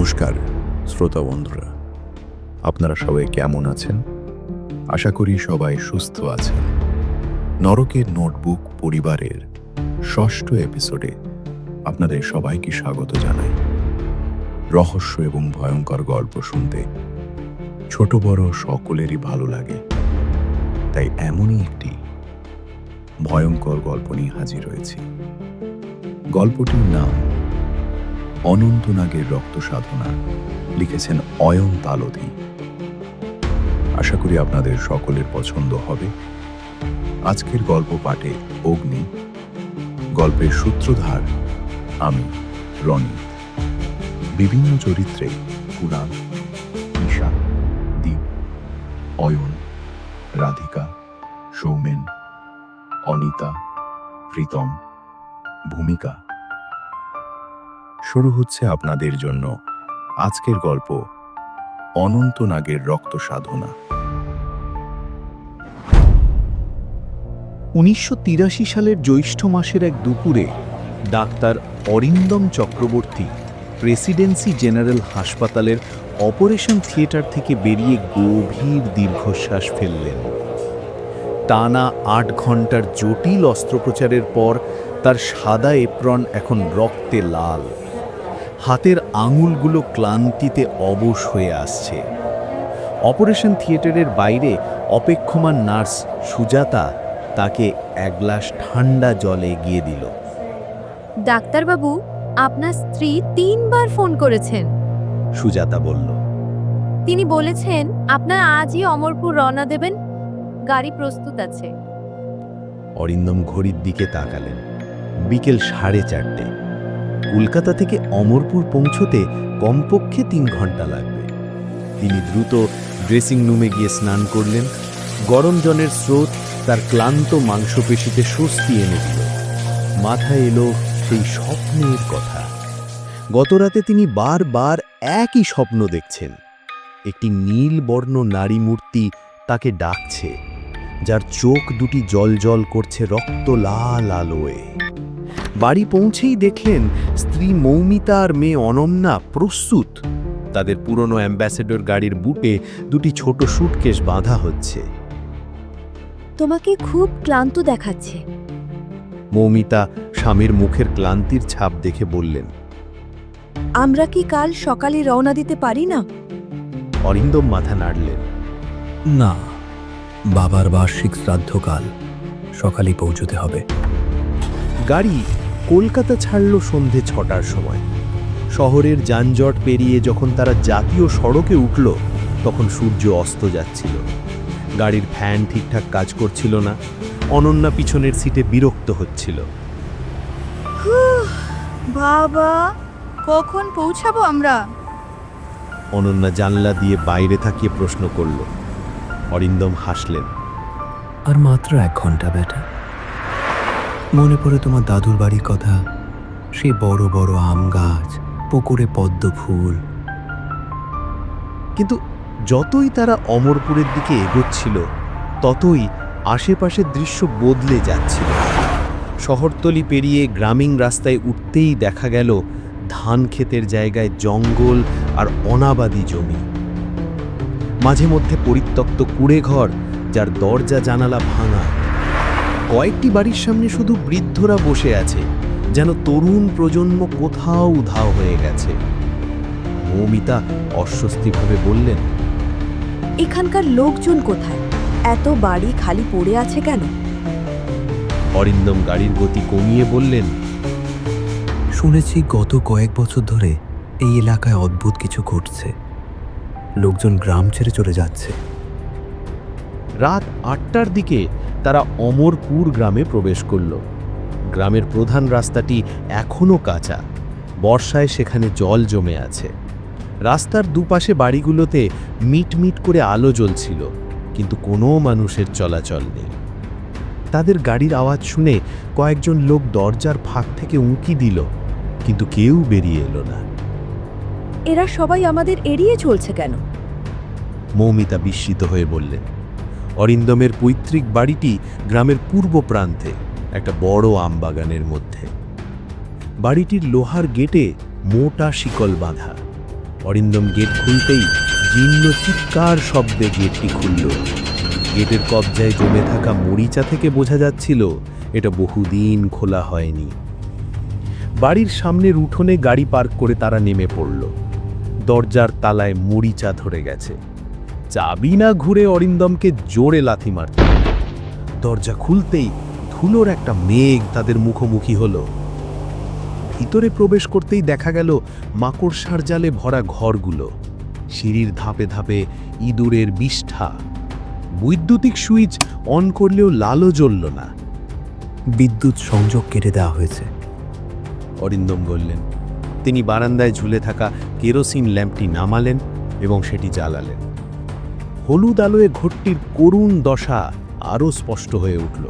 নমস্কার, শ্রোতা বন্ধুরা। আপনারা সবাই কেমন আছেন? আশা করি সবাই সুস্থ আছেন। নরকের নোটবুক পরিবারের ষষ্ঠ এপিসোডে আপনাদের সবাইকে স্বাগত জানাই। রহস্য এবং ভয়ঙ্কর গল্প শুনতে ছোট বড় সকলেরই ভালো লাগে। তাই এমনই একটি ভয়ঙ্কর গল্প নিয়ে হাজির হয়েছি। গল্পটির নাম অনন্তনাগের রক্ত সাধনা লিখেছেন অয়ন তালধি আশা করি আপনাদের সকলের পছন্দ হবে। আজকের গল্প পাঠে অগ্নি, গল্পের সূত্রধার আমি, রনি। বিভিন্ন চরিত্রে পুরাণ ঈশা, দীপ, অয়ন, রাধিকা, সৌমেন, অনিতা, প্রীতম, ভূমিকা শুরু হচ্ছে আপনাদের জন্য আজকের গল্প অনন্তনাগের রক্ত সাধনা। উনিশশো তিরাশি সালের জ্যৈষ্ঠ মাসের এক দুপুরে doctor Arindam Chakraborty Presidency General হাসপাতালের অপারেশন থিয়েটার থেকে বেরিয়ে গভীর দীর্ঘশ্বাস ফেললেন। টানা আট ঘণ্টার জটিল অস্ত্রোপচারের পর তার সাদা এপ্রন এখন রক্তে লাল। হাতের আঙুলগুলো ক্লান্তিতে অবশ হয়ে আসছে। অপারেশন থিয়েটারের বাইরে অপেক্ষমান নার্স সুজাতা তাকে এক গ্লাস ঠান্ডা জলে এগিয়ে দিল। ডাক্তারবাবু আপনার স্ত্রী তিনবার ফোন করেছেন। সুজাতা বলল তিনি বলেছেন আপনার আজই অমরপুর রওনা দেবেন। গাড়ি প্রস্তুত আছে। অরিন্দম ঘড়ির দিকে তাকালেন। বিকেল সাড়ে চারটে। কলকাতা থেকে অমরপুর পৌঁছতে কমপক্ষে তিন ঘণ্টা লাগবে। তিনি দ্রুত ড্রেসিং রুমে গিয়ে স্নান করলেন। গরম জলের স্রোত তার ক্লান্ত মাংসপেশিতে স্বস্তি এনে দিল। মাথায় এলো সেই স্বপ্নের কথা। গতরাতে তিনি বারবার একই স্বপ্ন দেখছেন। একটি নীল বর্ণ নারী মূর্তি তাকে ডাকছে, যার চোখ দুটি জল করছে রক্ত লাল আলোয়। বাড়ি পৌঁছেই দেখলেন স্ত্রী মৌমিতা আর মেয়ে অনন্যা প্রস্তুত। তাদের পুরনো অ্যাম্বাসেডর গাড়ির বুটে দুটি ছোট সুটকেস বাঁধা হচ্ছে। তোমাকে খুব ক্লান্ত দেখাচ্ছে। মৌমিতা স্বামীর মুখের ক্লান্তির ছাপ দেখে বললেন আমরা কি কাল সকালে রওনা দিতে পারি না? অরিন্দম মাথা নাড়লেন না বাবার বার্ষিক শ্রাদ্ধকাল সকালেই পৌঁছতে হবে। গাড়ি কলকাতা ছাড়ল সন্ধে ছটার সময়। শহরের যানজট পেরিয়ে যখন তারা জাতীয় সড়কে উঠল তখন সূর্য অস্ত যাচ্ছিল। গাড়ির ফ্যান ঠিকঠাক কাজ করছিল না অনন্যা পিছনের সিটে বিরক্ত হচ্ছিল। বাবা কখন পৌঁছাবো আমরা? অনন্যা জানলা দিয়ে বাইরে থাকিয়ে প্রশ্ন করল। অরিন্দম হাসলেন। আর মাত্র এক ঘণ্টা বেটা। মনে পড়ে তোমার দাদুর বাড়ির কথা? সেই বড় বড় আম গাছ, পুকুরে পদ্ম ফুল। কিন্তু যতই তারা অমরপুরের দিকে এগোচ্ছিল, ততই আশেপাশের দৃশ্য বদলে যাচ্ছিল। শহরতলি পেরিয়ে গ্রামীণ রাস্তায় উঠতেই দেখা গেল ধান ক্ষেতের জায়গায় জঙ্গল আর অনাবাদি জমি। মাঝে মধ্যে পরিত্যক্ত কুড়ে ঘর যার দরজা জানালা ভাঙা। কয়েকটি বাড়ির সামনে শুধু বৃদ্ধরা বসে আছে যেন তরুণ প্রজন্ম কোথাও উধাও হয়ে গেছে। মৌমিতা অস্বস্তিভাবে বললেন এখানকার লোকজন কোথায়? এত বাড়ি খালি পড়ে আছে কেন? অরিন্দম গাড়ির গতি কমিয়ে বললেন শুনেছি গত কয়েক বছর ধরে এই এলাকায় অদ্ভুত কিছু ঘটছে। লোকজন গ্রাম ছেড়ে চলে যাচ্ছে। রাত আটটার দিকে তারা অমরপুর গ্রামে প্রবেশ করল। গ্রামের প্রধান রাস্তাটি এখনও কাঁচা। বর্ষায় সেখানে জল জমে আছে। রাস্তার দুপাশে বাড়িগুলোতে মিটমিট করে আলো জ্বলছিল কিন্তু কোনো মানুষের চলাচল নেই। তাদের গাড়ির আওয়াজ শুনে কয়েকজন লোক দরজার ফাঁক থেকে উঁকি দিল কিন্তু কেউ বেরিয়ে এলো না। এরা সবাই আমাদের এড়িয়ে চলছে কেন? মৌমিতা বিস্মিত হয়ে বললেন অরিন্দমের পৈতৃক বাড়িটি গ্রামের পূর্ব প্রান্তে, একটা বড় আমবাগানের মধ্যে। বাড়িটির লোহার গেটে মোটা শিকল বাঁধা। অরিন্দম গেট খুলতেই জীর্ণ চিৎকার শব্দে গেটটি খুলল। গেটের কবজায় জমে থাকা মরিচা থেকে বোঝা যাচ্ছিল, এটা বহুদিন খোলা হয়নি। বাড়ির সামনের উঠোনে গাড়ি পার্ক করে তারা নেমে পড়ল। দরজার তালায় মরিচা ধরে গেছে। চাবি না ঘুরে অরিন্দমকে জোরে লাথি মারত? দরজা খুলতেই ধুলোর একটা মেঘ তাদের মুখোমুখি হলো। ভিতরে প্রবেশ করতেই দেখা গেল মাকড়সার জালে ভরা ঘরগুলো। সিঁড়ির ধাপে ধাপে ইঁদুরের বিষ্ঠা। বৈদ্যুতিক সুইচ অন করলেও লালও জ্বলল না। বিদ্যুৎ সংযোগ কেটে দেওয়া হয়েছে। অরিন্দম বললেন, তিনি বারান্দায় ঝুলে থাকা কেরোসিন ল্যাম্পটি নামালেন এবং সেটি জ্বালালেন। হলুদ আলোয় ঘরটির করুণ দশা আরও স্পষ্ট হয়ে উঠল।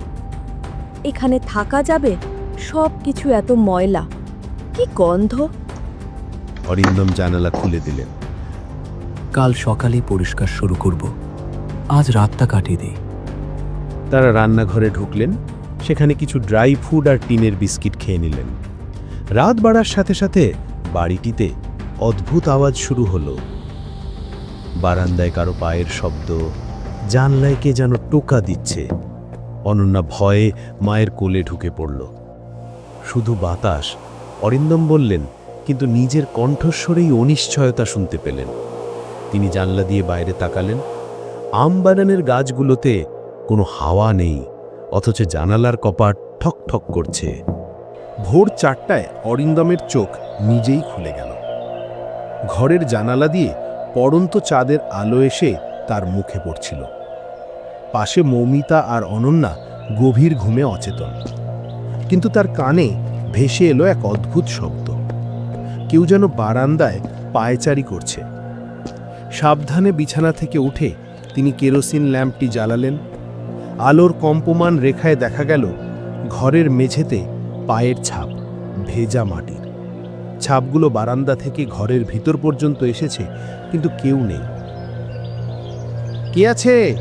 এখানে থাকা যাবে সব কিছু এত ময়লা। কি গন্ধ? অরিন্দম জানালা খুলে দিলেন। কাল সকালে পরিষ্কার শুরু করব। আজ রাতটা কাটিয়ে দিই। তারা রান্নাঘরে ঢুকলেন সেখানে কিছু ড্রাই ফুড আর টিনের বিস্কিট খেয়ে নিলেন। রাত বাড়ার সাথে সাথে বাড়িটিতে অদ্ভুত আওয়াজ শুরু হলো। বারান্দায় কারও পায়ের শব্দ, জানলায় কে যেন টোকা দিচ্ছে। অনন্যা ভয়ে মায়ের কোলে ঢুকে পড়ল। শুধু বাতাস, অরিন্দম বললেন, কিন্তু নিজের কণ্ঠস্বরেই অনিশ্চয়তা শুনতে পেলেন। তিনি জানলা দিয়ে বাইরে তাকালেন। আম বাগানের গাছগুলোতে কোনো হাওয়া নেই, অথচ জানালার কপাট ঠক ঠক করছে। ভোর চারটায় অরিন্দমের চোখ নিজেই খুলে গেল। ঘরের জানালা দিয়ে পড়ন্ত চাঁদের আলো এসে তার মুখে পড়ছিল। পাশে মৌমিতা আর অনন্যা গভীর ঘুমে অচেতন। কিন্তু তার কানে ভেসে এলো এক অদ্ভুত শব্দ। কেউ যেন বারান্দায় পায়চারি করছে। সাবধানে বিছানা থেকে উঠে তিনি কেরোসিন ল্যাম্পটি জ্বালালেন। আলোর কম্পমান রেখায় দেখা গেল ঘরের মেঝেতে পায়ের ছাপ, ভেজা মাটির ছাপগুলো বারান্দা থেকে ঘরের ভিতর পর্যন্ত এসেছে, কিন্তু কেউ নেই। কে আছে?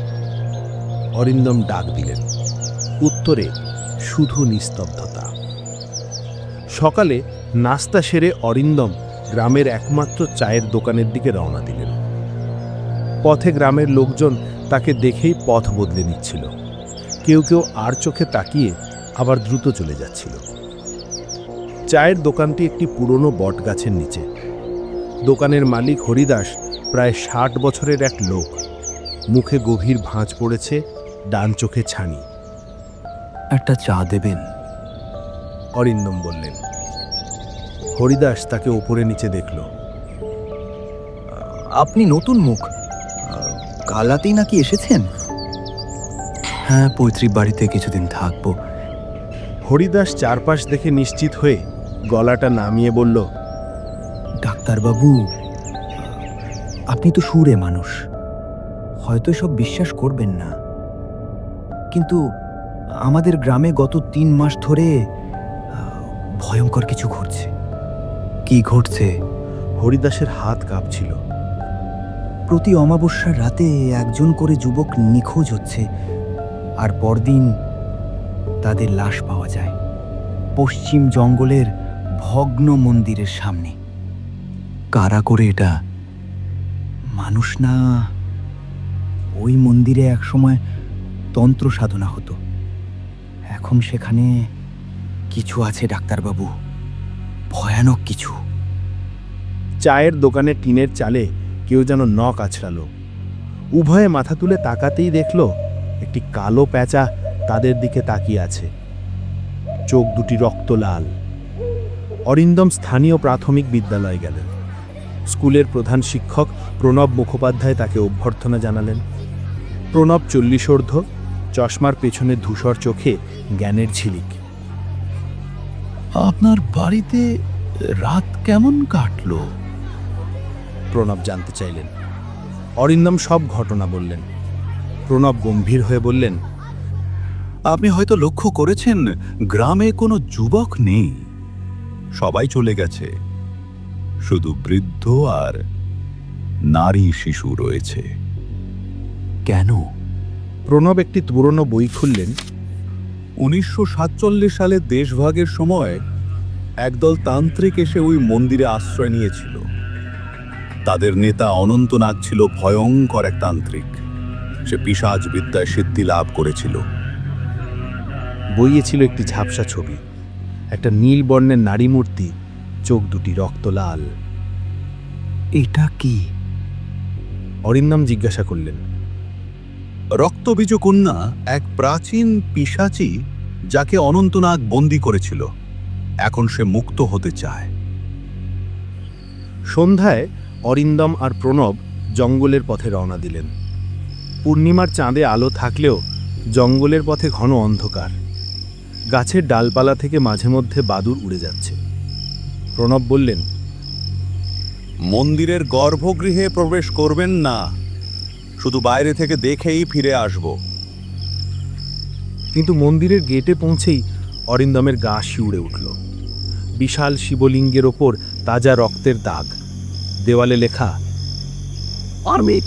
অরিন্দম ডাক দিলেন। উত্তরে, শুধু নিস্তব্ধতা। সকালে নাস্তা সেরে অরিন্দম গ্রামের একমাত্র চায়ের দোকানের দিকে রওনা দিলেন। পথে গ্রামের লোকজন তাকে দেখেই পথ বদলে নিচ্ছিল। কেউ কেউ আর চোখে তাকিয়ে আবার দ্রুত চলে যাচ্ছিল। চায়ের দোকানটি একটি পুরনো বটগাছের নিচে। দোকানের মালিক হরিদাস প্রায় ষাট বছরের এক লোক। মুখে গভীর ভাঁজ পড়েছে ডান চোখে ছানি। একটা চা দেবেন? অরিন্দম বললেন। হরিদাস তাকে ওপরে নিচে দেখল। আপনি নতুন মুখ। কালাতেই নাকি এসেছেন? হ্যাঁ পৈতৃক বাড়িতে কিছুদিন থাকব। হরিদাস চারপাশ দেখে নিশ্চিত হয়ে গলাটা নামিয়ে বলল, ডাক্তারবাবু, আপনি তো সুরে মানুষ। হয়তো সব বিশ্বাস করবেন না। কিন্তু আমাদের গ্রামে গত তিন মাস ধরে ভয়ঙ্কর কিছু ঘটছে। কি ঘটছে? হরিদাসের হাত কাঁপছিল। প্রতি অমাবস্যার রাতে একজন করে যুবক নিখোঁজ হচ্ছে, আর পরদিন তাদের লাশ পাওয়া যায়। পশ্চিম জঙ্গলের ভগ্ন মন্দিরের সামনে। কারা করে এটা? মানুষ না? ওই মন্দিরে একসময় তন্ত্র সাধনা হতো। এখন সেখানে কিছু আছে ডাক্তারবাবু। ভয়ানক কিছু। চায়ের দোকানে টিনের চালে কেউ যেন নখ আছড়ালো। উভয়ে মাথা তুলে তাকাতেই দেখল, একটি কালো প্যাঁচা তাদের দিকে তাকিয়ে আছে। চোখ দুটি রক্ত লাল। অরিন্দম স্থানীয় প্রাথমিক বিদ্যালয়ে গেলেন। স্কুলের প্রধান শিক্ষক প্রণব মুখোপাধ্যায় তাকে অভ্যর্থনা জানালেন। প্রণব চল্লিশোর্ধ চশমার পেছনে ধূসর চোখে জ্ঞানের ঝিলিক। আপনার বাড়িতে রাত কেমন কাটল? প্রণব জানতে চাইলেন। অরিন্দম সব ঘটনা বললেন। প্রণব গম্ভীর হয়ে বললেন আপনি হয়তো লক্ষ্য করেছেন গ্রামে কোনো যুবক নেই। সবাই চলে গেছে। শুধু বৃদ্ধ আর নারী শিশু রয়েছে। কেন? প্রণব একটি পুরনো বই খুললেন। উনিশশো সাতচল্লিশ সালে দেশভাগের সময় একদল তান্ত্রিক এসে ওই মন্দিরে আশ্রয় নিয়েছিল। তাদের নেতা অনন্তনাগ ছিল ভয়ঙ্কর এক তান্ত্রিক। সে পিসাজ বিদ্যায় সিদ্ধি লাভ করেছিল। বইয়ে ছিল একটি ঝাপসা ছবি। একটা নীল বর্ণের নারী মূর্তি চোখ দুটি রক্ত লাল। এটা কি? অরিন্দম জিজ্ঞাসা করলেন। রক্তবীজ কন্যা এক প্রাচীন পিসাচি যাকে অনন্তনাগ বন্দি করেছিল। এখন সে মুক্ত হতে চায়। সন্ধ্যায় অরিন্দম আর প্রণব জঙ্গলের পথে রওনা দিলেন। পূর্ণিমার চাঁদে আলো থাকলেও জঙ্গলের পথে ঘন অন্ধকার। গাছের ডালপালা থেকে মাঝে মধ্যে বাদুর উড়ে যাচ্ছে। প্রণব বললেন মন্দিরের গর্ভগৃহে প্রবেশ করবেন না শুধু বাইরে থেকে দেখেই ফিরে আসব। কিন্তু মন্দিরের গেটে পৌঁছেই অরিন্দমের গা শিউড়ে উঠল। বিশাল শিবলিঙ্গের ওপর তাজা রক্তের দাগ। দেওয়ালে লেখা আমি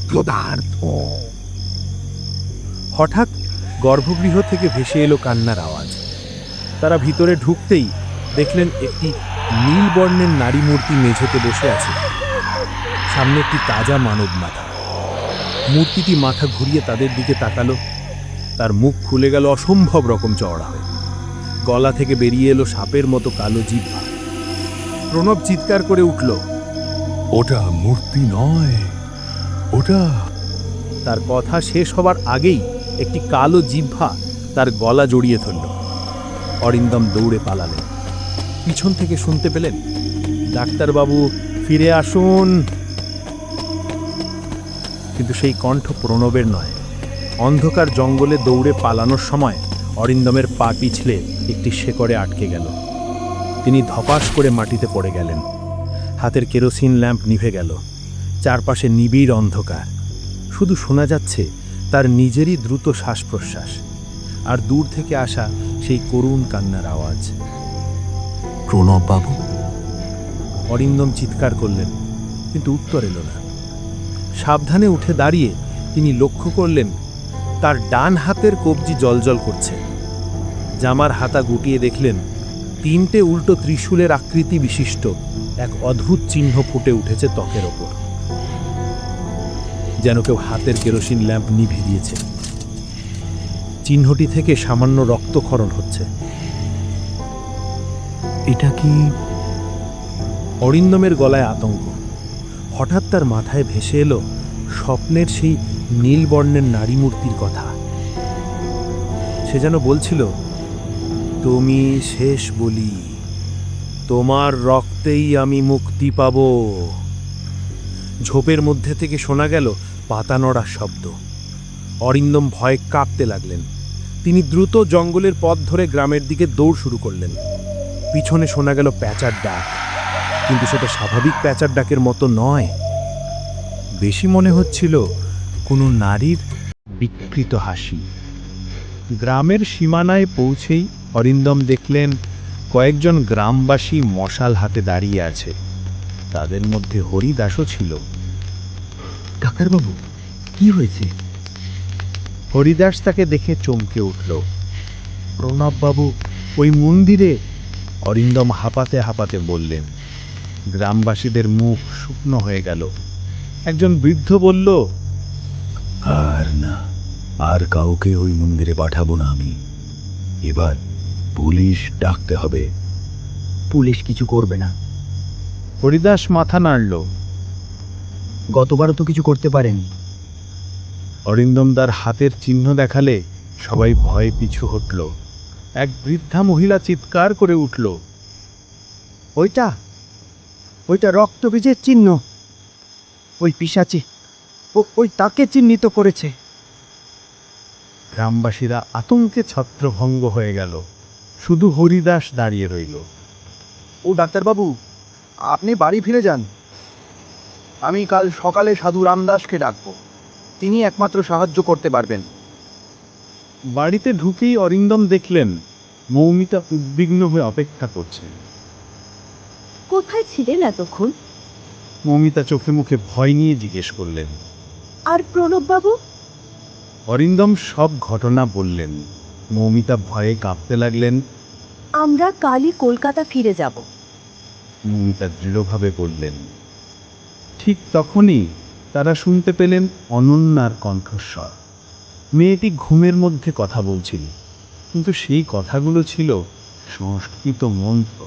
হঠাৎ গর্ভগৃহ থেকে ভেসে এলো কান্নার আওয়াজ। তারা ভিতরে ঢুকতেই দেখলেন একটি নীল বর্ণের নারী মূর্তি মেঝেতে বসে আছে। সামনে একটি তাজা মানব মাথা। মূর্তিটি মাথা ঘুরিয়ে তাদের দিকে তাকালো। তার মুখ খুলে গেল অসম্ভব রকম চওড়া হয়ে। গলা থেকে বেরিয়ে এলো সাপের মতো কালো জিহ্বা। প্রণব চিৎকার করে উঠল, ওটা মূর্তি নয়, ওটা তার কথা শেষ হবার আগেই একটি কালো জিহ্বা তার গলা জড়িয়ে ধরল। অরিন্দম দৌড়ে পালালেন। পিছন থেকে শুনতে পেলেন, ডাক্তারবাবু ফিরে আসুন। কিন্তু সেই কণ্ঠ প্রণবের নয়। অন্ধকার জঙ্গলে দৌড়ে পালানোর সময় অরিন্দমের পা পিছলে একটি শেকড়ে আটকে গেল। তিনি ধপাস করে মাটিতে পড়ে গেলেন। হাতের কেরোসিন ল্যাম্প নিভে গেল। চারপাশে নিবিড় অন্ধকার। শুধু শোনা যাচ্ছে তার নিজেরই দ্রুত শ্বাস প্রশ্বাস আর দূর থেকে আসা সেই করুণ কান্নার আওয়াজ। প্রণব বাবু অরিন্দম চিৎকার করলেন কিন্তু উত্তর এলো না। সাবধানে উঠে দাঁড়িয়ে তিনি লক্ষ্য করলেন তার ডান হাতের কবজি জলজল করছে। জামার হাতা গুটিয়ে দেখলেন তিনটে উল্টো ত্রিশূলের আকৃতি বিশিষ্ট এক অদ্ভুত চিহ্ন ফুটে উঠেছে ত্বকের ওপর। যেন কেউ হাতের কেরোসিন ল্যাম্প নিভে দিয়েছে। চিহ্নটি থেকে সামান্য রক্তক্ষরণ হচ্ছে। এটা কি অরিন্দমের গলায় আতঙ্ক? হঠাৎ তার মাথায় ভেসে এলো স্বপ্নের সেই নীল বর্ণের নারী মূর্তির কথা। সে যেন বলছিল, তুমি শেষ বলি, তোমার রক্তেই আমি মুক্তি পাব। ঝোপের মধ্যে থেকে শোনা গেল পাতা নড়ার শব্দ। অরিন্দম ভয়ে কাঁপতে লাগলেন। তিনি দ্রুত জঙ্গলের পথ ধরে গ্রামের দিকে দৌড় শুরু করলেন। পিছনে শোনা গেল প্যাঁচার ডাক। কিন্তু সেটা স্বাভাবিক প্যাঁচার ডাকের মতো নয়। বেশি মনে হচ্ছিল কোনো নারীর বিকৃত হাসি। গ্রামের সীমানায় পৌঁছেই অরিন্দম দেখলেন কয়েকজন গ্রামবাসী মশাল হাতে দাঁড়িয়ে আছে। তাদের মধ্যে হরিদাসও ছিল। ডাক্তারবাবু, কি হয়েছে? হরিদাস তাকে দেখে চমকে উঠল। প্রণববাবু ওই মন্দিরে অরিন্দম হাঁপাতে হাঁপাতে বললেন গ্রামবাসীদের মুখ শুকনো হয়ে গেল। একজন বৃদ্ধ বলল আর না আর কাউকে ওই মন্দিরে পাঠাবো না আমি। এবার পুলিশ ডাকতে হবে। পুলিশ কিছু করবে না। হরিদাস মাথা নাড়ল। গতবারও তো কিছু করতে পারেনি। অরিন্দম তার হাতের চিহ্ন দেখালে সবাই ভয়ে পিছু হটল। এক বৃদ্ধা মহিলা চিৎকার করে উঠল ওইটা ওইটা রক্তবীজের চিহ্ন। ওই পিসাচি ওই তাকে চিহ্নিত করেছে। গ্রামবাসীরা আতঙ্কে ছত্রভঙ্গ হয়ে গেল। শুধু হরিদাস দাঁড়িয়ে রইল। ও ডাক্তারবাবু আপনি বাড়ি ফিরে যান। আমি কাল সকালে সাধু রামদাসকে ডাকবো। তিনি একমাত্র সাহায্য করতে পারবেন। বাড়িতে ঢুকেই অরিন্দম দেখলেন মৌমিতা উদ্বিগ্ন হয়ে অপেক্ষা করছে। কোথায় ছিলেন এতক্ষণ? মৌমিতা চোখে মুখে ভয় নিয়ে জিজ্ঞেস করলেন। আর প্রণববাবু? অরিন্দম সব ঘটনা বললেন। মৌমিতা ভয়ে কাঁপতে লাগলেন। আমরা কালই কলকাতা ফিরে যাব। মৌমিতা দৃঢ়ভাবে বললেন ঠিক তখনই তারা শুনতে পেলেন অনন্যার কণ্ঠস্বর। মেয়েটি ঘুমের মধ্যে কথা বলছিল কিন্তু সেই কথাগুলো ছিল সংস্কৃত মন্ত্র।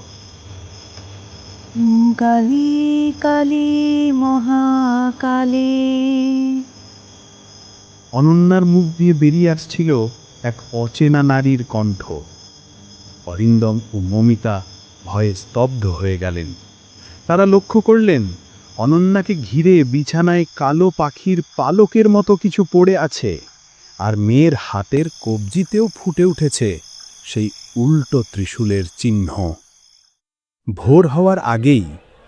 কালী কালী মহাকালী। অনন্যার মুখ দিয়ে বেরিয়ে আসছিল এক অচেনা নারীর কণ্ঠ। অরিন্দম ও মমিতা ভয়ে স্তব্ধ হয়ে গেলেন। তারা লক্ষ্য করলেন অনন্যাকে ঘিরে বিছানায় কালো পাখির পালকের মতো কিছু পড়ে আছে, আর মেয়ের হাতের কবজিতেও ফুটে উঠেছে সেই উল্টো ত্রিশূলের চিহ্ন। ভোর হওয়ার আগেই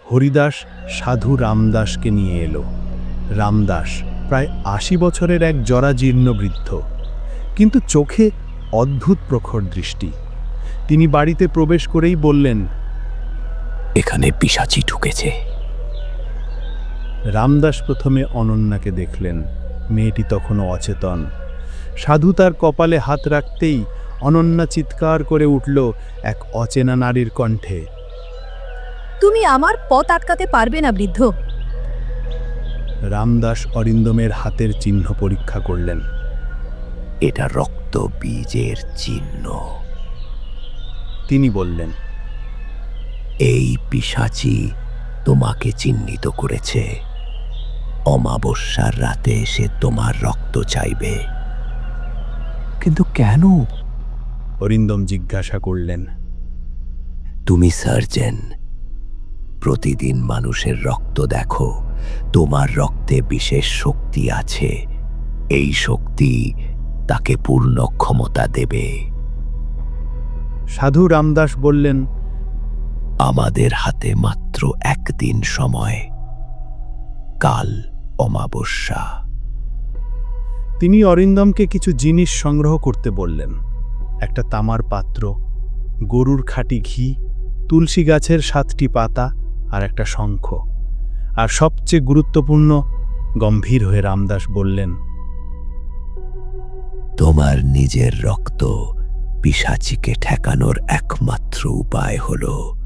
হরিদাস সাধু রামদাসকে নিয়ে এলো। রামদাস প্রায় আশি বছরের এক জরাজীর্ণ বৃদ্ধ, কিন্তু চোখে অদ্ভুত প্রখর দৃষ্টি। তিনি বাড়িতে প্রবেশ করেই বললেন, এখানে পিসাচি ঢুকেছে। রামদাস প্রথমে অনন্যাকে দেখলেন মেয়েটি তখনও অচেতন। সাধু তার কপালে হাত রাখতেই অনন্যা চিৎকার করে উঠল এক অচেনা নারীর কণ্ঠে। তুমি আমার পথ আটকাতে পারবে না বৃদ্ধ। রামদাস অরিন্দমের হাতের চিহ্ন পরীক্ষা করলেন। এটা রক্ত বীজের চিহ্ন। তিনি বললেন এই পিসাচি তোমাকে চিহ্নিত করেছে। অমাবস্যার রাতে সে তোমার রক্ত চাইবে। কিন্তু কেন? অরিন্দম জিজ্ঞাসা করলেন। তুমি সার্জেন প্রতিদিন মানুষের রক্ত দেখো তোমার রক্তে বিশেষ শক্তি আছে। এই শক্তি তাকে পূর্ণ ক্ষমতা দেবে। সাধু রামদাস বললেন আমাদের হাতে মাত্র একদিন সময়। কাল অমাবস্যা। তিনি অরিন্দমকে কিছু জিনিস সংগ্রহ করতে বললেন। একটা তামার পাত্র গরুর খাঁটি ঘি তুলসী গাছের সাতটি পাতা আর একটা শঙ্খ। আর সবচেয়ে গুরুত্বপূর্ণ গম্ভীর হয়ে রামদাস বললেন তোমার নিজের রক্ত পিসাচিকে ঠেকানোর একমাত্র উপায় হল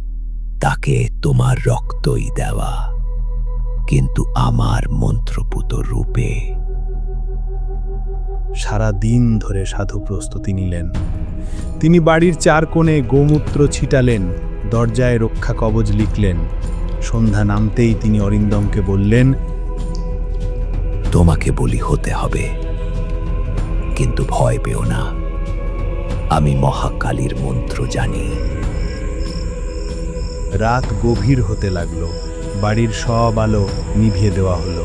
তাকে তোমার রক্তই দেওয়া। কিন্তু আমার মন্ত্রপুত রূপে সারা দিন ধরে সাধু প্রস্তুতি নিলেন। তিনি বাড়ির চার কোণে গোমূত্র ছিটালেন, দরজায় রক্ষা কবচ লিখলেন। সন্ধ্যা নামতেই তিনি অরিন্দমকে বললেন, তোমাকে বলি হতে হবে, কিন্তু ভয় পেও না। আমি মহাকালীর মন্ত্র জানি। রাত গভীর হতে লাগল। বাড়ির সব আলো নিভিয়ে দেওয়া হলো।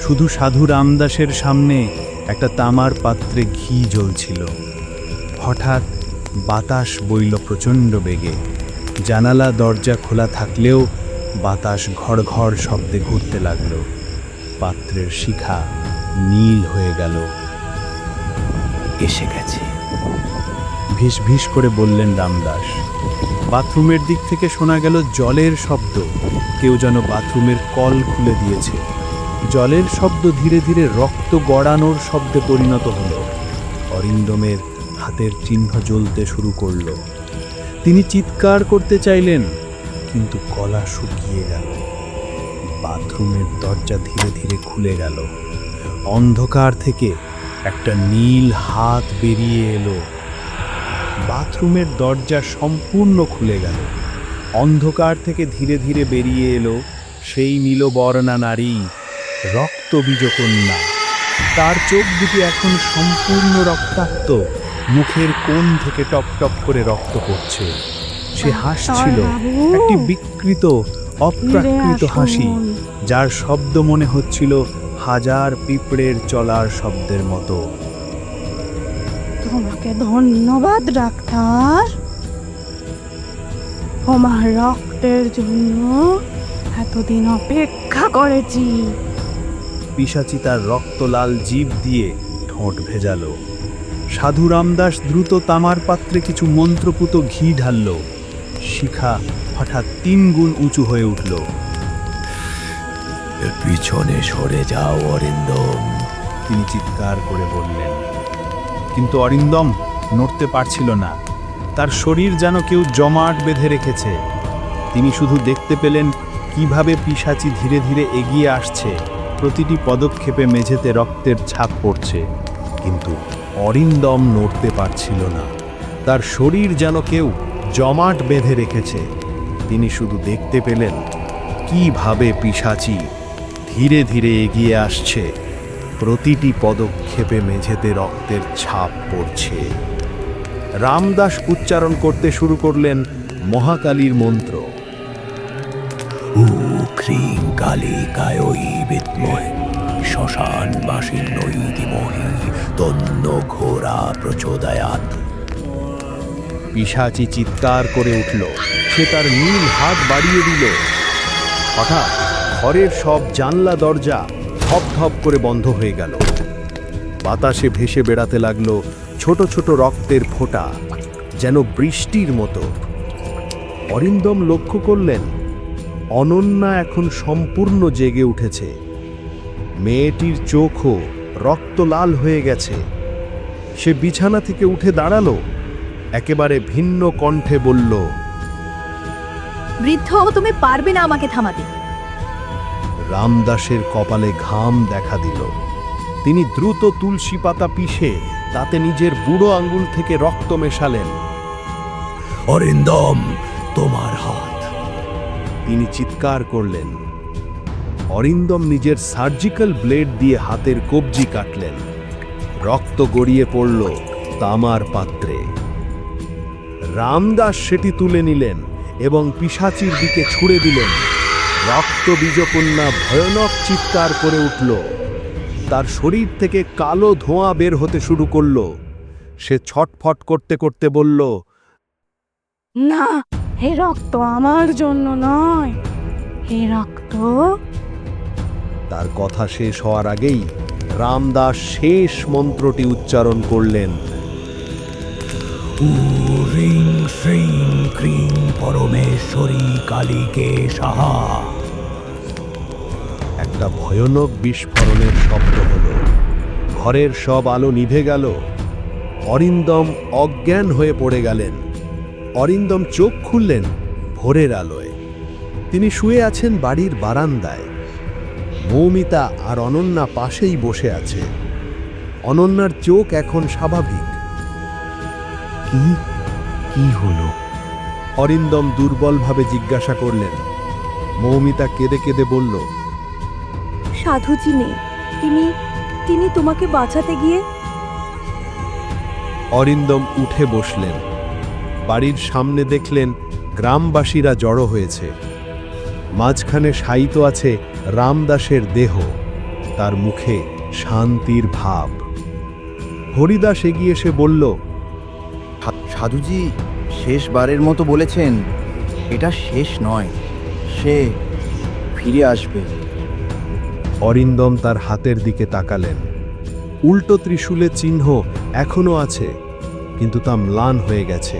শুধু সাধু রামদাসের সামনে একটা তামার পাত্রে ঘি জ্বলছিল। হঠাৎ বাতাস বইল প্রচণ্ড বেগে। জানালা দরজা খোলা থাকলেও বাতাস ঘড় ঘড় শব্দে ঘুরতে লাগল। পাত্রের শিখা নীল হয়ে গেল। এসে গেছে। ভিস ভিস করে বললেন রামদাস বাথরুমের দিক থেকে শোনা গেল জলের শব্দ। কেউ যেন বাথরুমের কল খুলে দিয়েছে। জলের শব্দ ধীরে ধীরে রক্ত গড়ানোর শব্দে পরিণত হলো। অরিন্দমের হাতের চিহ্ন জ্বলতে শুরু করল। তিনি চিৎকার করতে চাইলেন, কিন্তু কলা শুকিয়ে গেল। বাথরুমের দরজা ধীরে ধীরে খুলে গেল। অন্ধকার থেকে একটা নীল হাত বেরিয়ে এলো। বাথরুমের দরজা সম্পূর্ণ খুলে গেল। অন্ধকার থেকে ধীরে ধীরে বেরিয়ে এলো সেই নীলবর্ণা নারী রক্তবীজকন্যা তার চোখ দুটি এখন সম্পূর্ণ রক্তাক্ত মুখের কোণ থেকে টপ টপ করে রক্ত পড়ছে। সে হাসছিল একটি বিকৃত অপ্রাকৃত হাসি যার শব্দ মনে হচ্ছিল হাজার পিঁপড়ের চলার শব্দের মতো। তোমাকে ধন্যবাদ ডাক্তার। তোমার রক্তের জন্য এতদিন অপেক্ষা করেছি। পিসাচি তার রক্তলাল জীব দিয়ে ঠোঁট ভেজালো। সাধু রামদাস দ্রুত তামার পাত্রে কিছু মন্ত্রপুত ঘি ঢালল। শিখা হঠাৎ তিন গুণ উঁচু হয়ে উঠল। পিছনে সরে যাও অরিন্দম। তিনি চিৎকার করে বললেন কিন্তু অরিন্দম নড়তে পারছিল না। তার শরীর যেন কেউ জমাট বেঁধে রেখেছে। তিনি শুধু দেখতে পেলেন কীভাবে পিশাচি ধীরে ধীরে এগিয়ে আসছে। প্রতিটি পদক্ষেপে মেঝেতে রক্তের ছাপ পড়ছে। কিন্তু অরিন্দম নড়তে পারছিল না। তার শরীর যেন কেউ জমাট বেঁধে রেখেছে। তিনি শুধু দেখতে পেলেন কীভাবে পিশাচি ধীরে ধীরে এগিয়ে আসছে। প্রতিটি পদক্ষেপে মেঝেতে রক্তের ছাপ পড়ছে। রামদাস উচ্চারণ করতে শুরু করলেন মহাকালীর মন্ত্র। উ ক্রিং কালী কায়ই বিদ্ময় শ্মশান বাসিন্নই দিমহি তন্ন ঘোরা প্রচোদয়াত পিশাচি চিৎকার করে উঠল সে তার নীল হাত বাড়িয়ে দিল। হঠাৎ ঘরের সব জানলা দরজা ধপ ধপ করে বন্ধ হয়ে গেল। বাতাসে ভেসে বেড়াতে লাগল ছোট ছোট রক্তের ফোঁটা, যেন বৃষ্টির মতো। অরিন্দম লক্ষ্য করলেন, অনন্যা এখন সম্পূর্ণ জেগে উঠেছে। মেয়েটির চোখও রক্ত লাল হয়ে গেছে। সে বিছানা থেকে উঠে দাঁড়াল, একেবারে ভিন্ন কণ্ঠে বলল, বৃদ্ধ, তুমি পারবে না আমাকে থামাতে। রামদাসের কপালে ঘাম দেখা দিল। তিনি দ্রুত তুলসী পাতা পিষে তাতে নিজের বুড়ো আঙ্গুল থেকে রক্ত মেশালেন। অরিন্দম তোমার হাত। তিনি চিৎকার করলেন। অরিন্দম নিজের সার্জিক্যাল ব্লেড দিয়ে হাতের কবজি কাটলেন। রক্ত গড়িয়ে পড়ল তামার পাত্রে। রামদাস সেটি তুলে নিলেন এবং পিসাচির দিকে ছুড়ে দিলেন। রক্ত বীজকন্যা ভয়ানক চিৎকার করে উঠল। তার শরীর থেকে কালো ধোঁয়া বের হতে শুরু করল। সে ছটফট করতে করতে বলল না হে রক্ত আমার জন্য নয়। হে রক্ত। তার কথা শেষ হওয়ার আগেই রামদাস শেষ মন্ত্রটি উচ্চারণ করলেন। উ রিং শ্রিং ক্রিং পরমেশ্বরী কালীকে সাহা। একটা ভয়ানক বিস্ফোরণের শব্দ হল। ঘরের সব আলো নিভে গেল। অরিন্দম অজ্ঞান হয়ে পড়ে গেলেন। অরিন্দম চোখ খুললেন ভোরের আলোয়। তিনি শুয়ে আছেন বাড়ির বারান্দায়। মৌমিতা আর অনন্যা পাশেই বসে আছে। অনন্যার চোখ এখন স্বাভাবিক। কি কি হলো? অরিন্দম দুর্বলভাবে জিজ্ঞাসা করলেন। মৌমিতা কেঁদে কেঁদে বলল সাধুজি নেই। তিনি তিনি তোমাকে বাঁচাতে গিয়ে অরিন্দম উঠে বসলেন। বাড়ির সামনে দেখলেন গ্রামবাসীরা জড়ো হয়েছে। মাঝখানে শায়িত আছে রামদাসের দেহ। তার মুখে শান্তির ভাব। হরিদাস এগিয়ে এসে বলল সাধুজি শেষবারের মতো বলেছেন, এটা শেষ নয়, সে ফিরে আসবে। অরিন্দম তার হাতের দিকে তাকালেন। উল্টো ত্রিশূলের চিহ্ন এখনও আছে, কিন্তু তা ম্লান হয়ে গেছে।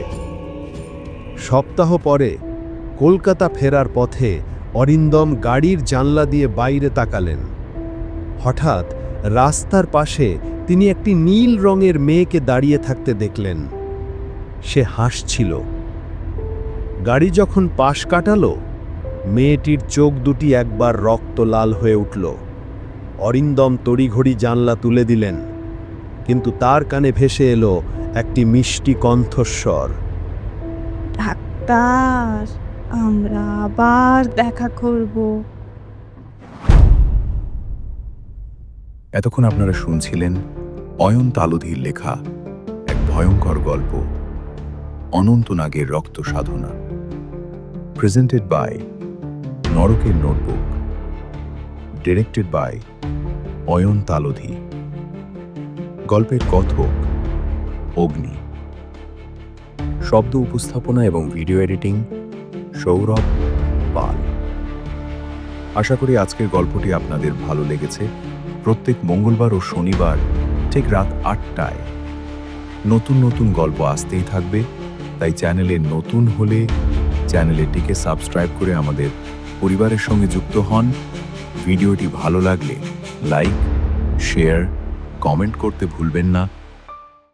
সপ্তাহ পরে কলকাতা ফেরার পথে অরিন্দম গাড়ির জানলা দিয়ে বাইরে তাকালেন। হঠাৎ রাস্তার পাশে তিনি একটি নীল রঙের মেয়েকে দাঁড়িয়ে থাকতে দেখলেন। সে হাসছিল। গাড়ি যখন পাশ কাটালো মেয়েটির চোখ দুটি একবার রক্ত লাল হয়ে উঠল। অরিন্দম তড়িঘড়ি জানলা তুলে দিলেন কিন্তু তার কানে ভেসে এলো একটি মিষ্টি কণ্ঠস্বর। ডাক্তার আমরা আবার দেখা করব। এতক্ষণ আপনারা শুনছিলেন অয়ন তালুধির লেখা এক ভয়ঙ্কর গল্প। অনন্তনাগের রক্ত সাধনা। প্রেজেন্টেড বাই নরকের notebook. Directed by Ayan Taludhi. গল্পের কথক অগ্নি। শব্দ উপস্থাপনা এবং ভিডিও এডিটিং সৌরভ পাল। আশা করি আজকের গল্পটি আপনাদের ভালো লেগেছে। প্রত্যেক মঙ্গলবার ও শনিবার ঠিক রাত আটটায় নতুন নতুন গল্প আসতেই থাকবে। তাই চ্যানেলে নতুন হলে চ্যানেলটিকে সাবস্ক্রাইব করে আমাদের পরিবারের সঙ্গে যুক্ত হন। ভিডিওটি ভালো লাগলে লাইক, শেয়ার, কমেন্ট করতে ভুলবেন না।